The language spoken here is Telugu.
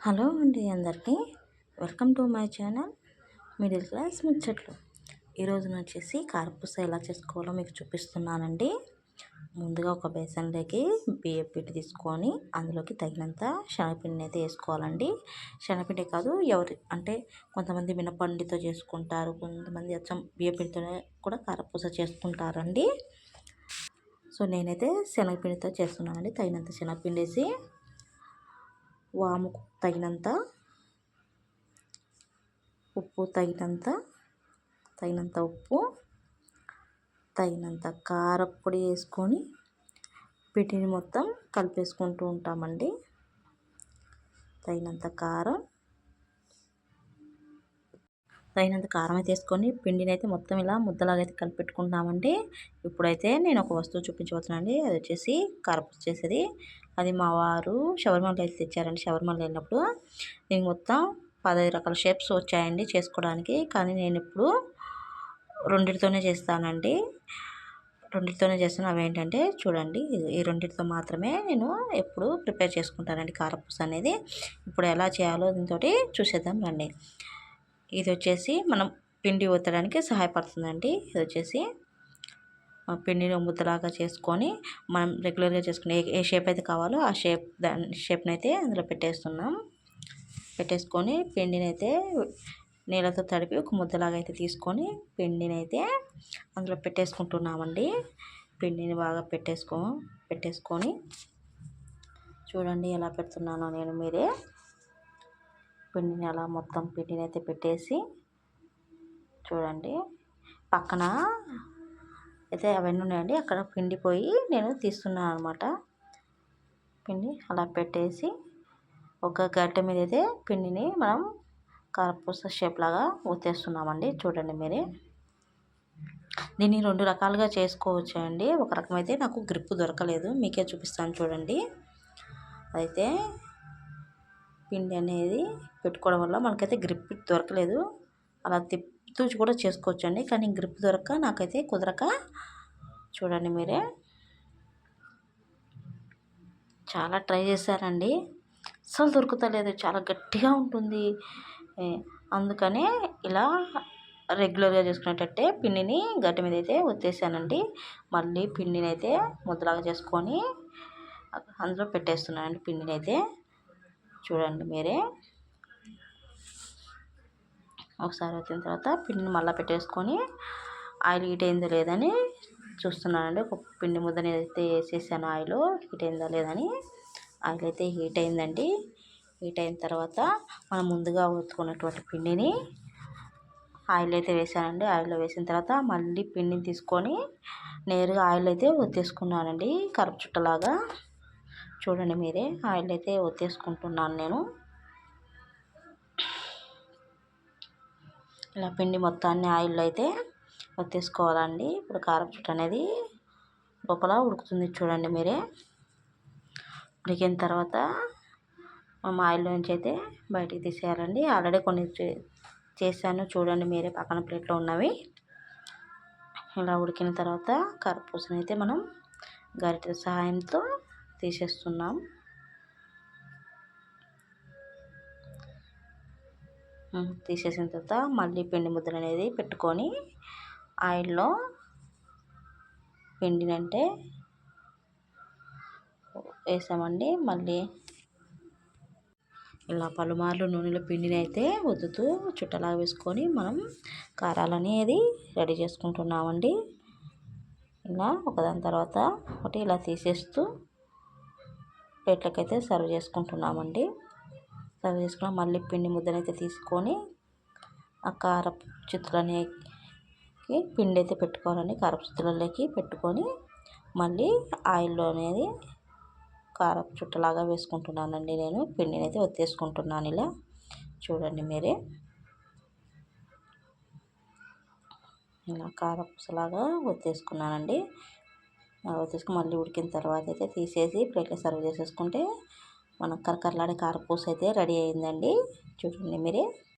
హలో అండి అందరికీ. Welcome to my channel middle class ముచ్చట్లు. ఈరోజు వచ్చేసి కారపూస ఎలా చేసుకోవాలో మీకు చూపిస్తున్నానండి. ముందుగా ఒక బేసన్లోకి బియ్యం పిండి తీసుకొని అందులోకి తగినంత శనగపిండిని అయితే వేసుకోవాలండి. శనగపిండి కాదు ఎవరి అంటే కొంతమంది మినపండితో చేసుకుంటారు కొంతమంది అచ్చం బియ్యపిండితోనే కూడా కారపూస చేసుకుంటారండి. సో నేనైతే శనగపిండితో చేస్తున్నానండి. తగినంత శనగపిండి వేసి వాముకు తగినంత ఉప్పు తగినంత తగినంత ఉప్పు తగినంత కారపొడి వేసుకొని పిటిని మొత్తం కలిపేసుకుంటూ ఉంటామండి. తగినంత కారం తగినంత కారం అయితే వేసుకొని పిండిని అయితే మొత్తం ఇలా ముద్దలాగా అయితే కలిపెట్టుకుంటామండి ఇప్పుడైతే నేను ఒక వస్తువు చూపించబోతున్నానండి. అది వచ్చేసి కారపూస చేసేది. అది మా వారు షవర్మాలు అయితే తెచ్చారండి. షవర్మాలు వెళ్ళినప్పుడు నేను మొత్తం పదహైదు రకాల షేప్స్ వచ్చాయండి చేసుకోవడానికి. కానీ నేను ఇప్పుడు రెండింటితోనే చేస్తానండి. రెండింటితోనే చేస్తాను అవి ఏంటంటే చూడండి ఈ రెండింటితో మాత్రమే నేను ఎప్పుడు ప్రిపేర్ చేసుకుంటానండి కారపూస అనేది. ఇప్పుడు ఎలా చేయాలో దీంతో చూసేద్దాం రండి. ఇది వచ్చేసి మనం పిండి ఒత్తడానికి సహాయపడుతుందండి. ఇది వచ్చేసి పిండిని ముద్దలాగా చేసుకొని మనం రెగ్యులర్గా చేసుకునే ఏ షేప్ అయితే కావాలో ఆ షేప్ దాని షేప్ని అయితే అందులో పెట్టేస్తున్నాం. పెట్టేసుకొని పిండిని అయితే నీళ్ళతో తడిపి ఒక ముద్దలాగా అయితే తీసుకొని పిండిని అయితే అందులో పెట్టేసుకుంటున్నామండి. పిండిని బాగా పెట్టేసుకో పెట్టేసుకొని చూడండి ఎలా పెడుతున్నానో నేను మీరే. పిండిని అలా మొత్తం పిండిని అయితే పెట్టేసి చూడండి. పక్కన అయితే అవన్నీ ఉన్నాయండి. అక్కడ పిండిపోయి నేను తీస్తున్నాను అనమాట పిండి అలా పెట్టేసి ఒక గడ్డ మీద అయితే పిండిని మనం కారపూస షేప్ లాగా ఊతేస్తున్నామండి. చూడండి మీరే. దీన్ని రెండు రకాలుగా చేసుకోవచ్చు అండి ఒక రకమైతే నాకు గ్రిప్ దొరకలేదు. మీకే చూపిస్తాను చూడండి. అయితే పిండి అనేది పెట్టుకోవడం వల్ల మనకైతే గ్రిప్ దొరకలేదు. అలా తూచి కూడా చేసుకోవచ్చు అండి కానీ గ్రిప్ దొరక నాకైతే కుదరక. చూడండి మీరే. చాలా ట్రై చేశారండి అసలు దొరుకుతలేదు. చాలా గట్టిగా ఉంటుంది. అందుకనే ఇలా రెగ్యులర్గా చేసుకునేటట్టే పిండిని గట్టి మీద అయితే వచ్చేసానండి మళ్ళీ పిండిని అయితే ముద్దలాగా చేసుకొని అందులో పెట్టేస్తున్నానండి పిండిని అయితే చూడండి మీరే. ఒకసారి వచ్చిన తర్వాత పిండిని మళ్ళీ పెట్టేసుకొని ఆయిల్ హీట్ అయిందో లేదని చూస్తున్నానండి. ఒక పిండి ముద్దని అయితే వేసేసాను ఆయిల్. హీట్ అయిందో లేదని ఆయిల్ అయితే హీట్ అయిందండి. హీట్ అయిన తర్వాత మనం ముందుగా ఉతుకున్నటువంటి పిండిని ఆయిల్ అయితే వేసానండి. ఆయిల్లో వేసిన తర్వాత మళ్ళీ పిండిని తీసుకొని నేరుగా ఆయిల్ అయితే ఒత్తేసుకున్నానండి. కరుపు చుట్టలాగా. చూడండి మీరే ఆయిల్ అయితే ఒత్తేసుకుంటున్నాను నేను. ఇలా పిండి మొత్తాన్ని ఆయిల్లో అయితే వత్తేసుకోవాలండి ఇప్పుడు కారం చుట్టు అనేది లోపల ఉడుకుతుంది చూడండి మీరే. ఉడికిన తర్వాత మనం ఆయిల్లో నుంచి అయితే బయటికి తీసేయాలండి. ఆల్రెడీ కొన్ని చేశాను చూడండి మీరే పక్కన ప్లేట్లో ఉన్నవి. ఇలా ఉడికిన తర్వాత కరపూసని అయితే మనం గరిటె సహాయంతో తీసేస్తున్నాం. తీసేసిన తర్వాత మళ్ళీ పిండి ముద్దలు అనేది పెట్టుకొని ఆయిల్లో పిండినంటే వేసామండి. మళ్ళీ ఇలా పలుమార్లు నూనెలో పిండిని అయితే వద్దుతూ చుట్టలా వేసుకొని మనం కారాలు అనేది రెడీ చేసుకుంటున్నామండి. ఇలా ఒకదాని తర్వాత ఒకటి ఇలా తీసేస్తూ ప్లేట్లకైతే సర్వ్ చేసుకుంటున్నామండి. సర్వ్ చేసుకున్న. మళ్ళీ పిండి ముద్దనైతే తీసుకొని ఆ కారపు చిత్తులనేకి పిండి అయితే పెట్టుకోవాలండి. కారపు చిత్తులలోకి పెట్టుకొని మళ్ళీ ఆయిల్లో అనేది కారపు చుట్టలాగా వేసుకుంటున్నానండి నేను. పిండిని అయితే ఒత్తేసుకుంటున్నాను ఇలా. చూడండి మీరే. ఇలా కారపుసలాగా ఒత్తేసుకున్నానండి. ఒత్తేసుకుని మళ్ళీ ఉడికిన తర్వాత అయితే తీసేసి ప్లేట్లో సర్వ్ చేసేసుకుంటే మన కరకరలాడే కారపూస అయితే రెడీ అయిందండి. చూడండి మీరే.